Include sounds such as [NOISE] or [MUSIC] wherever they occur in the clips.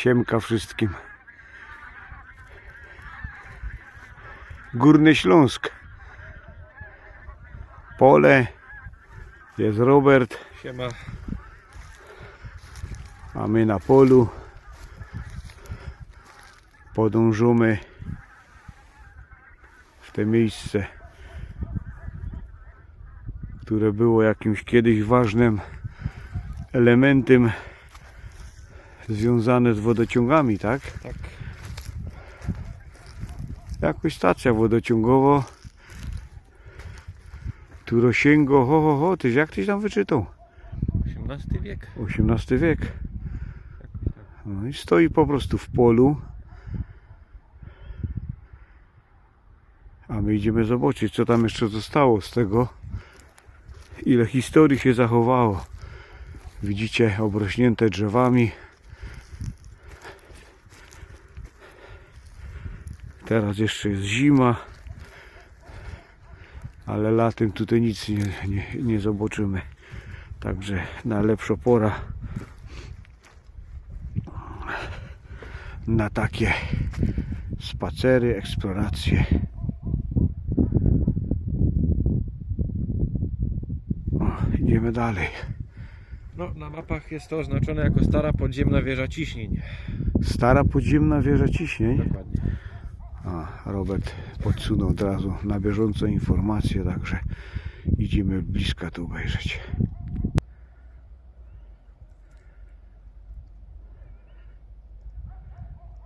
Siemka wszystkim. Górny Śląsk. Pole. Jest Robert, Siema. a my na polu. Podążamy w te miejsce, które było jakimś kiedyś ważnym elementem związane z wodociągami, tak? Tak. Jakoś stacja wodociągowa. Turosięgo, ho, ho, ho, tyś jak tyś tam wyczytał? XVIII wiek. XVIII wiek. No i stoi po prostu w polu. A my idziemy zobaczyć, co tam jeszcze zostało z tego. Ile historii się zachowało. Widzicie, obrośnięte drzewami. Teraz jeszcze jest zima. Ale latem tutaj nic nie, nie, nie zobaczymy. Także najlepsza pora na takie spacery, eksploracje. O, idziemy dalej. No, na mapach jest to oznaczone jako stara podziemna wieża ciśnień. Stara podziemna wieża ciśnień. Dokładnie. A, Robert podsunął od razu na bieżąco informacje, także idziemy bliska to obejrzeć.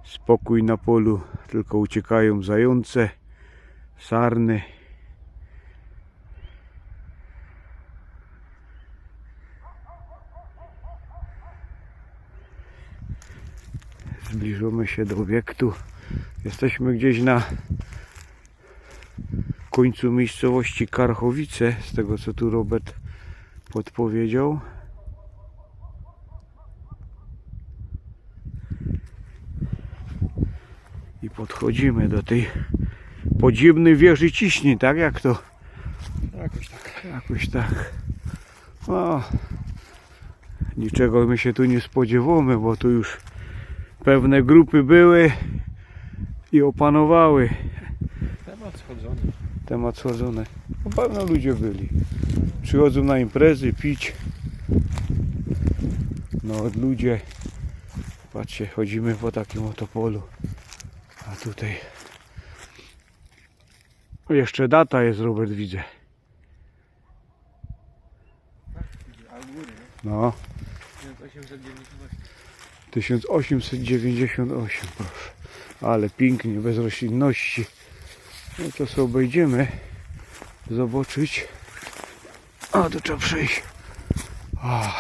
Spokój na polu, tylko uciekają zające, sarny. Zbliżamy się do obiektu. Jesteśmy gdzieś na końcu miejscowości Karchowice, z tego co tu Robert podpowiedział. I podchodzimy do tej podziemnej wieży ciśnień, tak jak to? Jakoś tak. Jakoś tak. O, niczego my się tu nie spodziewamy, bo tu już pewne grupy były i opanowały Temat schodzony. temat schodzony. No pewno ludzie byli. Przychodzą na imprezy pić. No od ludzie. Patrzcie, chodzimy po takim oto polu. A tutaj jeszcze data jest, Robert, widzę. A góry, No, 1898. 1898, proszę. Ale pięknie, bez roślinności. No to sobie obejdziemy. Zobaczyć. A, to trzeba przejść. O,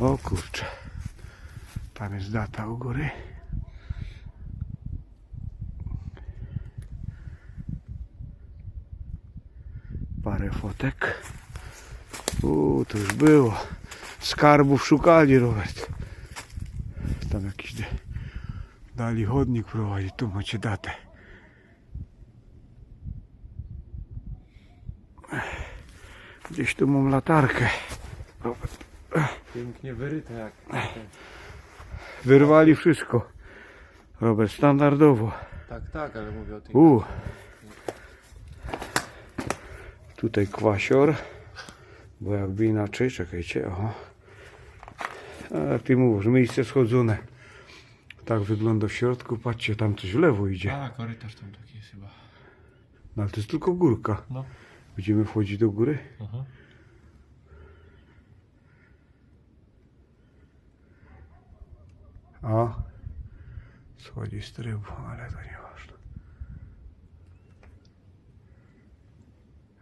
o kurczę. Tam jest data u góry. Parę fotek. U, to już było. Skarbów szukali, Robert. Tam jakiś dali chodnik prowadzi. Tu macie datę. Gdzieś tu mam latarkę. Pięknie wyryte jak. Wyrwali wszystko. Robert, standardowo. Tak, tak, ale mówię o tej. U. Tutaj kwasior. Bo jakby inaczej, czekajcie, oho. A ty mówisz, miejsce schodzone. Tak wygląda w środku. Patrzcie, tam coś w lewo idzie. A, korytarz tam taki jest chyba. No ale to jest tylko górka. No. Będziemy wchodzić do góry? Aha. O. Schodzi z trybu, ale to nieważne.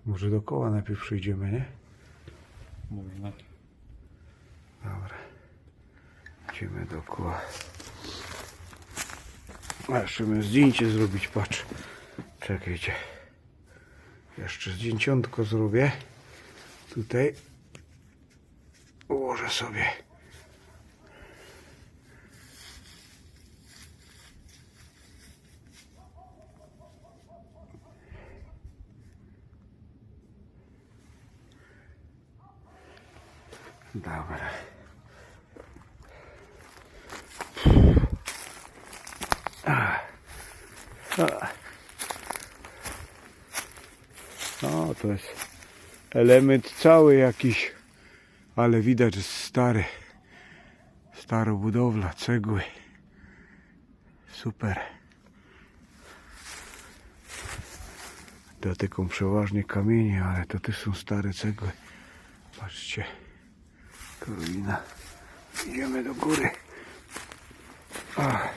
Może dookoła najpierw przyjdziemy, nie? Mówię na to. Dobra. Idziemy dookoła. A jeszcze bym zdjęcie zrobić, patrz. Czekajcie. Jeszcze zdjęciątko zrobię. Tutaj. Ułożę sobie. No, to jest element cały jakiś, ale widać, że stary. Budowla, cegły. Super. Dotykam przeważnie kamienie, ale to też są stare cegły. Patrzcie. Karolina. Idziemy do góry. Ach.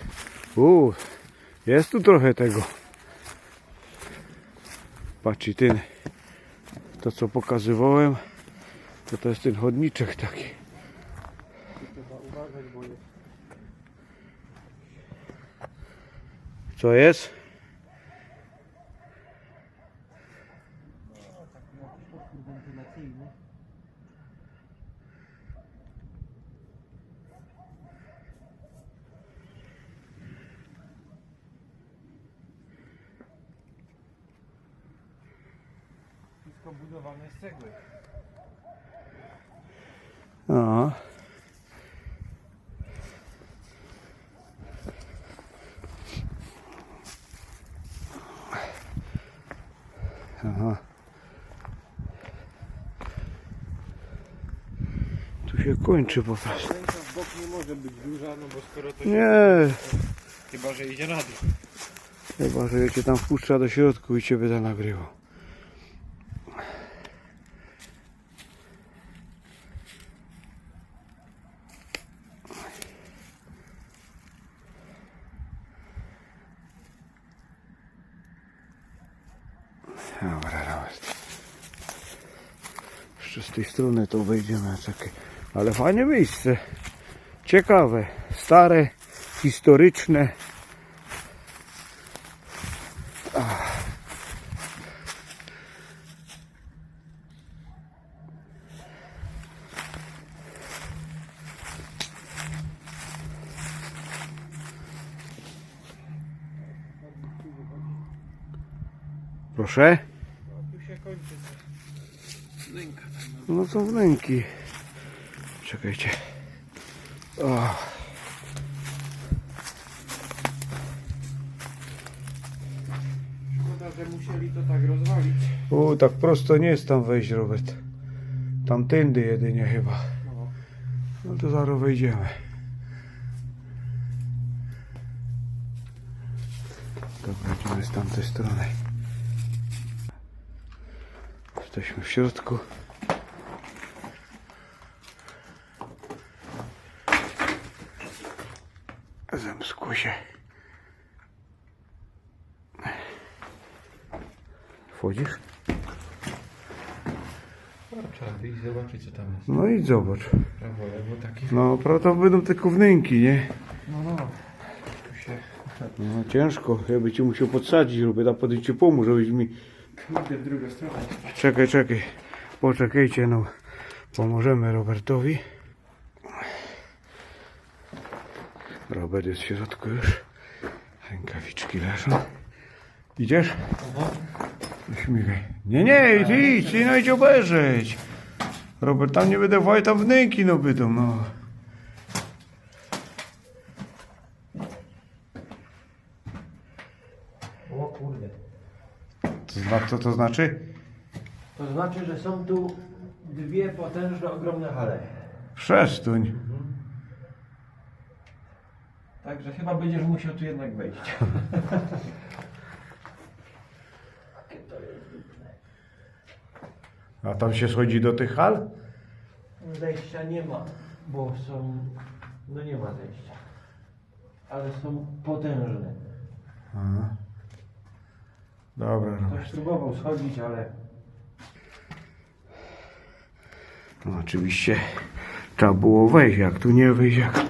Jest tu trochę tego. Patrzcie, ten, to co pokazywałem, to to jest ten chodniczek taki. Co jest? Wszystko budowane z cegły. No. Aha. Tu się kończy po prostu. Ręka w bok nie może być duża, no bo skoro to się... Nie, Chyba, że idzie na dół. chyba że cię tam wpuszcza do środku i cię będę nagrywał. Strony to wejdziemy, czekaj. Ale fajne miejsce. Ciekawe, stare, historyczne. Proszę? Tu się kończy. Ręka to wnęki. Czekajcie. O, Szkoda, że musieli to tak rozwalić. u, tak prosto nie jest tam wejść, Robert. Tamtędy jedynie chyba. No. No to zaraz wejdziemy. Dobra, idziemy z tamtej strony. Jesteśmy w środku. Zemskło się. Wchodzisz? No, trzeba wyjść zobaczyć co tam jest. No i zobacz. Prawo, lewo. No, prawda będą tylko wnęki, nie? No, no. Tu się... No ciężko, ja by ci musiał podsadzić, żeby tam podejść ci pomóż, żebyś mi... Kurde, w drugą stronę. Czekaj, czekaj, poczekajcie, no, pomożemy Robertowi. Robert jest w środku już, rękawiczki leżą. Idziesz? No. Śmigaj. Nie, nie, idź, ty no idź obejrzeć. Robert, tam nie będę wojta wnęki, no bydą, no. O kurde. To zna, co to znaczy? To znaczy, że są tu dwie potężne, ogromne hale. Przestuń. Także chyba będziesz musiał tu jednak wejść. [LAUGHS] A tam się schodzi do tych hal? Zejścia nie ma, bo są... No nie ma zejścia. Ale są potężne. Aha. Dobra, Robert. Ktoś próbował schodzić, ale No oczywiście trzeba było wejść, jak tu nie wyjść, jak...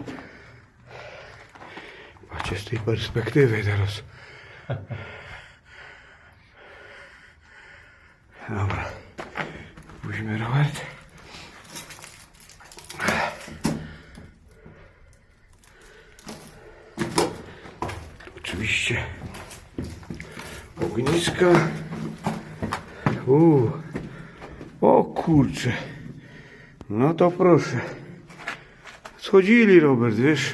Patrzcie z tej perspektywy teraz. [LAUGHS] Dobra. Pójdźmy, Robert. Oczywiście ogniska. Uuu. O kurcze. No to proszę. Schodzili, Robert, wiesz?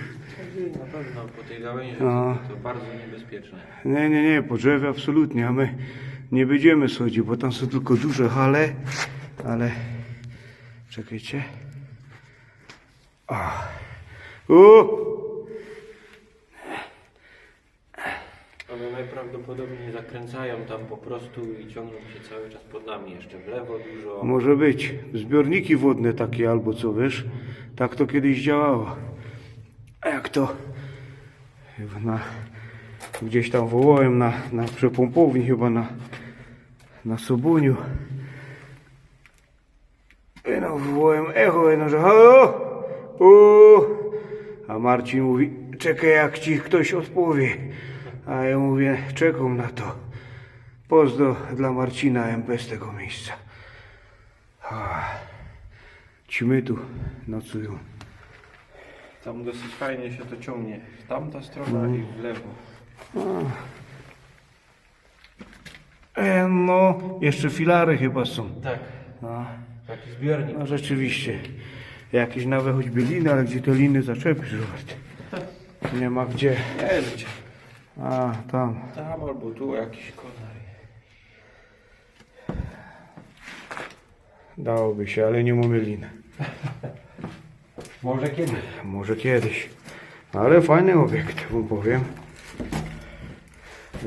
wolno po tej gałęzi, No. to bardzo niebezpieczne. Nie, nie, nie, po drzewie absolutnie, a my nie będziemy schodzić, bo tam są tylko duże hale, ale czekajcie. O! U! One najprawdopodobniej zakręcają tam po prostu i ciągną się cały czas pod nami. Jeszcze w lewo dużo. Może być. Zbiorniki wodne takie albo co, wiesz? Tak to kiedyś działało. A jak to na, gdzieś tam wołałem na, na przepompowni, chyba na, na Sobuniu. I wołałem echo, no, że halo? U! A Marcin mówi, czekaj jak ci ktoś odpowie. A ja mówię, czekam na to. Pozdro dla Marcina MP z tego miejsca. Ci my tu nocują. Tam dosyć fajnie się to ciągnie. Tamta strona i w lewo. E, no, jeszcze filary chyba są. Tak, No, taki zbiornik. no rzeczywiście. Jakieś nawet choćby liny, ale gdzie te liny zaczepisz, Robert? Nie ma gdzie. Gdzie. A, tam. Tam albo tu jakiś konar. Dałoby się, ale nie mamy lin. [LAUGHS] Może kiedyś. Może kiedyś. Ale fajny obiekt, wam powiem.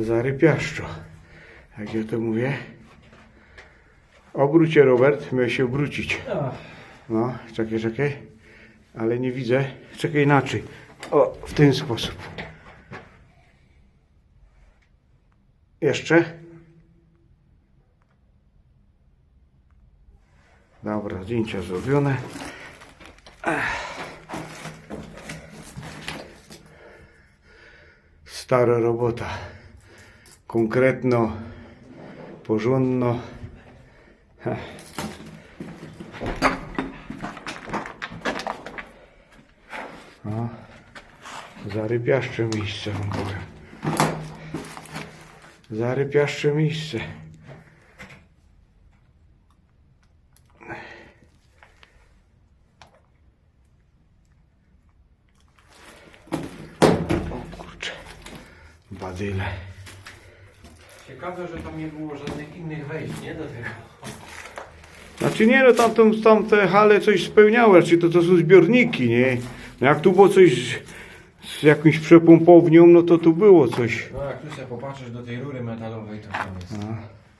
Zarypiaszczo. Jak ja to mówię. Obróć się, Robert. Miał się obrócić. No, czekaj, czekaj. Ale nie widzę. Czekaj inaczej. O, w ten sposób. Jeszcze. Dobra, zdjęcia zrobione. Stara robota. Konkretno, porządno. Heh. O, zarypiaszcze miejsce, wam powiem. Zarypiaszcze miejsce. O kurczę. Badyle. Ciekawe, że tam nie było żadnych innych wejść, nie? Do tego. Znaczy nie, no tamtą, tamte hale coś spełniały, czy to, to są zbiorniki, nie? No jak tu było coś z, z jakąś przepompownią, no to tu było coś. No jak tu sobie popatrzysz do tej rury metalowej, to tam jest. A,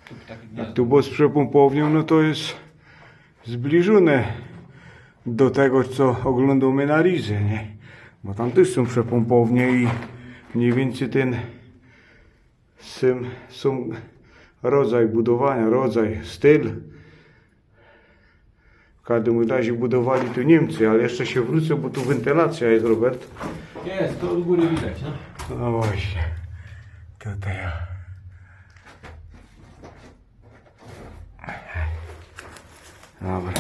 Tu taki jak gniazdo. tu było z przepompownią, no to jest zbliżone do tego, co oglądamy na Rizy, nie? Bo tam też są przepompownie i mniej więcej ten sam, sam rodzaj budowania, rodzaj, styl. W każdym razie budowali tu Niemcy, ale jeszcze się wrócę, bo tu wentylacja jest, Robert. Jest, to od góry widać, no. No właśnie. Tutaj. Dobra.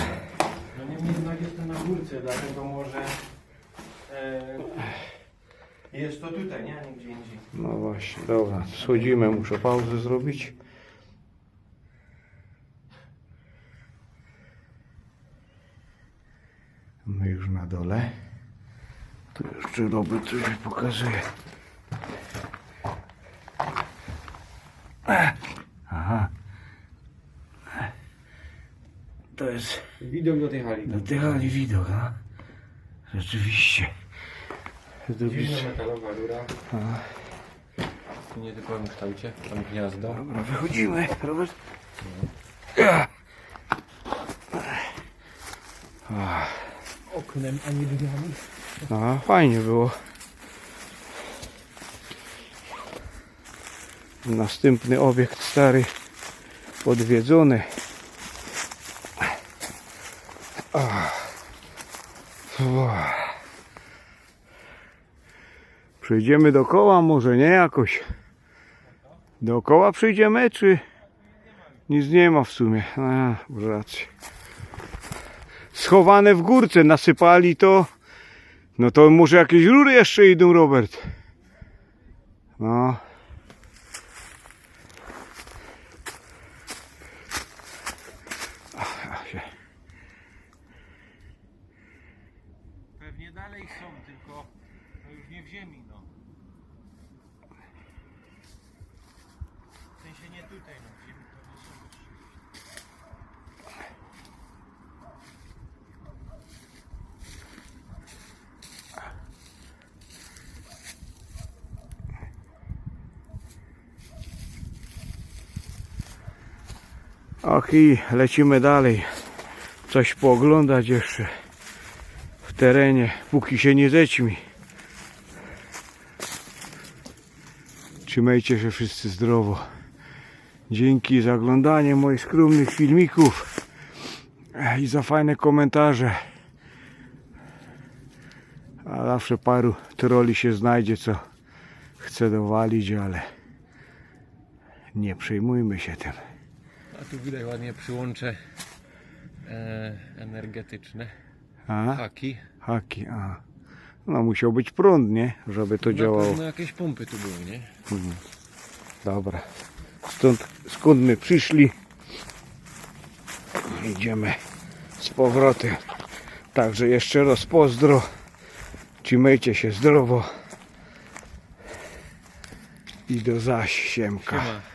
No niemniej jednak jestem na górce, dlatego może e, jest to tutaj, nie? A nie gdzie indziej. No właśnie, dobra. Schodzimy, muszę pauzę zrobić. My już na dole. Jeszcze Robert coś mi pokazuje. Aha. To jest Widok do tej hali. do tej hali widok, a? Rzeczywiście. Dziwna metalowa rura. W nietypowym kształcie. Tam gniazdo. Dobra, wychodzimy, Robert. Oknem, a nie drzwiami. A, fajnie było. Następny obiekt stary odwiedzony. Przejdziemy dookoła, może nie jakoś. Dookoła przejdziemy, czy nic nie ma w sumie? A, rację. Schowane w górce, nasypali to. No to może jakieś rury jeszcze idą, Robert. No. Pewnie dalej są, tylko już nie w ziemi, no. W sensie nie tutaj, no. W ziemi I lecimy dalej. Coś pooglądać jeszcze w terenie, póki się nie zećmi. Trzymajcie się wszyscy zdrowo. Dzięki za oglądanie moich skromnych filmików i za fajne komentarze. A zawsze paru troli się znajdzie, co chce dowalić, ale nie przejmujmy się tym. A tu widać ładnie przyłącze e, energetyczne. A? Haki. Haki, a. No musiał być prąd, nie? Żeby to Na działało. pewno jakieś pompy tu były, nie? Dobra. Stąd, skąd my przyszli? Idziemy z powrotem. Także jeszcze raz pozdro. Trzymajcie się zdrowo. I do zaś, siemka. Siema.